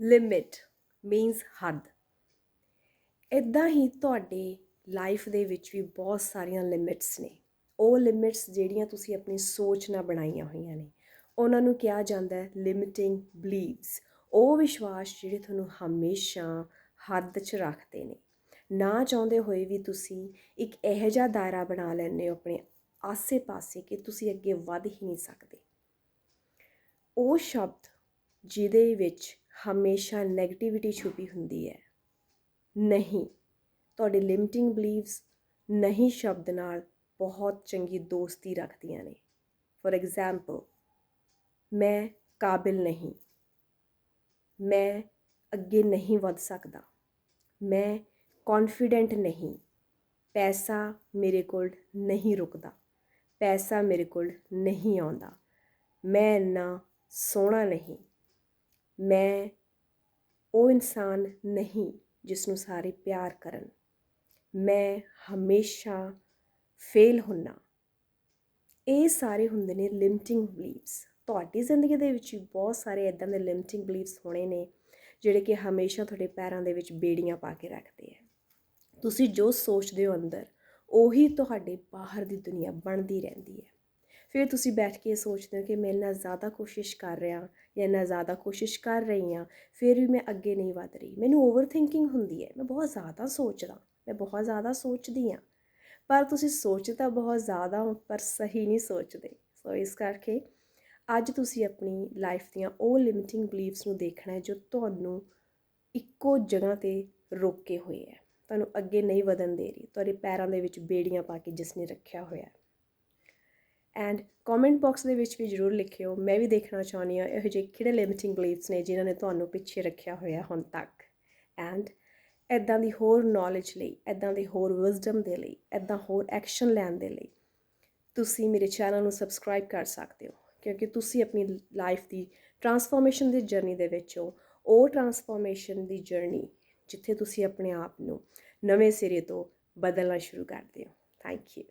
Limit means ਹੱਦ। ਇਦਾਂ ਹੀ ਤੁਹਾਡੇ ਲਾਈਫ ਦੇ ਵਿੱਚ ਵੀ ਬਹੁਤ ਸਾਰੀਆਂ ਲਿਮਿਟਸ ਨੇ। ਉਹ ਲਿਮਿਟਸ ਜਿਹੜੀਆਂ ਤੁਸੀਂ ਆਪਣੀ ਸੋਚ ਨਾਲ ਬਣਾਈਆਂ ਹੋਈਆਂ ਨੇ। ਉਹਨਾਂ ਨੂੰ ਕਿਹਾ ਜਾਂਦਾ ਹੈ ਲਿਮਿਟਿੰਗ ਬਲੀਵਸ ਉਹ ਵਿਸ਼ਵਾਸ ਜਿਹੜੇ ਤੁਹਾਨੂੰ ਹਮੇਸ਼ਾ ਹੱਦ 'ਚ ਰੱਖਦੇ ਨੇ। ਨਾ ਚਾਹੁੰਦੇ ਹੋਏ ਵੀ ਤੁਸੀਂ ਇੱਕ ਇਹੋ ਜਿਹਾ ਦਾਇਰਾ ਬਣਾ ਲੈਂਦੇ ਹੋ ਆਪਣੇ ਆਸੇ-ਪਾਸੇ ਕਿ ਤੁਸੀਂ ਅੱਗੇ ਵੱਧ ਹੀ ਨਹੀਂ ਸਕਦੇ। ਉਹ ਸ਼ਬਦ ਜਿਹਦੇ ਵਿੱਚ ਹਮੇਸ਼ਾ ਨੈਗੇਟਿਵਿਟੀ ਛੁਪੀ ਹੁੰਦੀ ਹੈ। ਨਹੀਂ, ਤੁਹਾਡੇ ਲਿਮਟਿੰਗ ਬਲੀਵਸ ਨਹੀਂ ਸ਼ਬਦ ਨਾਲ ਬਹੁਤ ਚੰਗੀ ਦੋਸਤੀ ਰੱਖਦੀਆਂ ਨੇ। ਫੋਰ ਐਗਜ਼ਾਮਪਲ ਮੈਂ ਕਾਬਿਲ ਨਹੀਂ। ਮੈਂ ਅੱਗੇ ਨਹੀਂ ਵੱਧ ਸਕਦਾ। ਮੈਂ ਕੌਨਫੀਡੈਂਟ ਨਹੀਂ। ਪੈਸਾ ਮੇਰੇ ਕੋਲ ਨਹੀਂ ਰੁਕਦਾ। ਪੈਸਾ ਮੇਰੇ ਕੋਲ ਨਹੀਂ ਆਉਂਦਾ। ਮੈਂ ਇੰਨਾ ਸੋਹਣਾ ਨਹੀਂ। ਮੈਂ ਉਹ ਇਨਸਾਨ ਨਹੀਂ ਜਿਸ ਨੂੰ ਸਾਰੇ ਪਿਆਰ ਕਰਨ। ਮੈਂ ਹਮੇਸ਼ਾ ਫੇਲ ਹੁੰਨਾ। ਇਹ ਸਾਰੇ ਹੁੰਦੇ ਨੇ ਲਿਮਟਿੰਗ ਬਲੀਵਸ ਤੁਹਾਡੀ ਜ਼ਿੰਦਗੀ ਦੇ ਵਿੱਚ ਵੀ ਬਹੁਤ ਸਾਰੇ ਇਦਾਂ ਦੇ ਲਿਮਟਿੰਗ ਬਲੀਵਸ ਹੋਣੇ ਨੇ, ਜਿਹੜੇ ਕਿ ਹਮੇਸ਼ਾ ਤੁਹਾਡੇ ਪੈਰਾਂ ਦੇ ਵਿੱਚ ਬੇੜੀਆਂ ਪਾ ਕੇ ਰੱਖਦੇ ਆ। ਤੁਸੀਂ ਜੋ ਸੋਚਦੇ ਹੋ ਅੰਦਰ, ਉਹੀ ਤੁਹਾਡੇ ਬਾਹਰ ਦੀ ਦੁਨੀਆ ਬਣਦੀ ਰਹਿੰਦੀ ਹੈ। ਫਿਰ ਤੁਸੀਂ ਬੈਠ ਕੇ ਸੋਚਦੇ ਹੋ ਕਿ ਮੈਂ ਇੰਨਾ ਜ਼ਿਆਦਾ ਕੋਸ਼ਿਸ਼ ਕਰ ਰਿਹਾ, ਜਾਂ ਇੰਨਾ ਜ਼ਿਆਦਾ ਕੋਸ਼ਿਸ਼ ਕਰ ਰਹੀ ਹਾਂ, ਫਿਰ ਵੀ ਮੈਂ ਅੱਗੇ ਨਹੀਂ ਵਧ ਰਹੀ। ਮੈਨੂੰ ਓਵਰ ਥਿੰਕਿੰਗ ਹੁੰਦੀ ਹੈ। ਮੈਂ ਬਹੁਤ ਜ਼ਿਆਦਾ ਸੋਚਦਾ, ਮੈਂ ਬਹੁਤ ਜ਼ਿਆਦਾ ਸੋਚਦੀ ਹਾਂ। ਪਰ ਤੁਸੀਂ ਸੋਚ ਤਾਂ ਬਹੁਤ ਜ਼ਿਆਦਾ ਹੋ, ਪਰ ਸਹੀ ਨਹੀਂ ਸੋਚਦੇ। ਸੋ ਇਸ ਕਰਕੇ ਅੱਜ ਤੁਸੀਂ ਆਪਣੀ ਲਾਈਫ ਦੀਆਂ ਉਹ ਲਿਮਿਟਿੰਗ ਬਲੀਫਸ ਨੂੰ ਦੇਖਣਾ ਹੈ, ਜੋ ਤੁਹਾਨੂੰ ਇੱਕੋ ਜਗ੍ਹਾ ਤੇ ਰੋਕੇ ਹੋਏ ਹੈ। ਤੁਹਾਨੂੰ ਅੱਗੇ ਨਹੀਂ ਵਧਣ ਦੇ ਰਹੀ। ਤੁਹਾਡੇ ਪੈਰਾਂ ਦੇ ਵਿੱਚ ਬੇੜੀਆਂ ਪਾ ਕੇ ਜਿਸ ਨੇ ਰੱਖਿਆ ਹੋਇਆ ਹੈ। ਐਂਡ ਕਮੈਂਟ ਬਾਕਸ ਦੇ ਵਿੱਚ ਵੀ ਜਰੂਰ ਲਿਖਿਓ। ਮੈਂ ਵੀ ਦੇਖਣਾ ਚਾਹੁੰਦੀ ਹਾਂ ਇਹੋ ਜਿਹੇ ਕਿਹੜੇ ਲਿਮਿਟਿੰਗ ਬਲੀਫਸ ਨੇ ਜਿਨ੍ਹਾਂ ਨੇ ਤੁਹਾਨੂੰ ਪਿੱਛੇ ਰੱਖਿਆ ਹੋਇਆ ਹੁਣ ਤੱਕ। ਐਂਡ ਐਦਾਂ ਦੀ ਹੋਰ ਨੌਲੇਜ ਲਈ ਐਦਾਂ ਦੀ ਹੋਰ ਵਿਜ਼ਡਮ ਦੇ ਲਈ ਐਦਾਂ ਹੋਰ ਐਕਸ਼ਨ ਲੈਣ ਦੇ ਲਈ ਤੁਸੀਂ ਮੇਰੇ ਚੈਨਲ ਨੂੰ ਸਬਸਕ੍ਰਾਈਬ ਕਰ ਸਕਦੇ ਹੋ। ਕਿਉਂਕਿ ਤੁਸੀਂ ਆਪਣੀ ਲਾਈਫ ਦੀ ਟਰਾਂਸਫੋਰਮੇਸ਼ਨ ਦੀ ਜਰਨੀ ਦੇ ਵਿੱਚ ਹੋ। ਉਹ ਟਰਾਂਸਫੋਰਮੇਸ਼ਨ ਦੀ ਜਰਨੀ ਜਿੱਥੇ ਤੁਸੀਂ ਆਪਣੇ ਆਪ ਨੂੰ ਨਵੇਂ ਸਿਰੇ ਤੋਂ ਬਦਲਣਾ ਸ਼ੁਰੂ ਕਰਦੇ ਹੋ। Thank you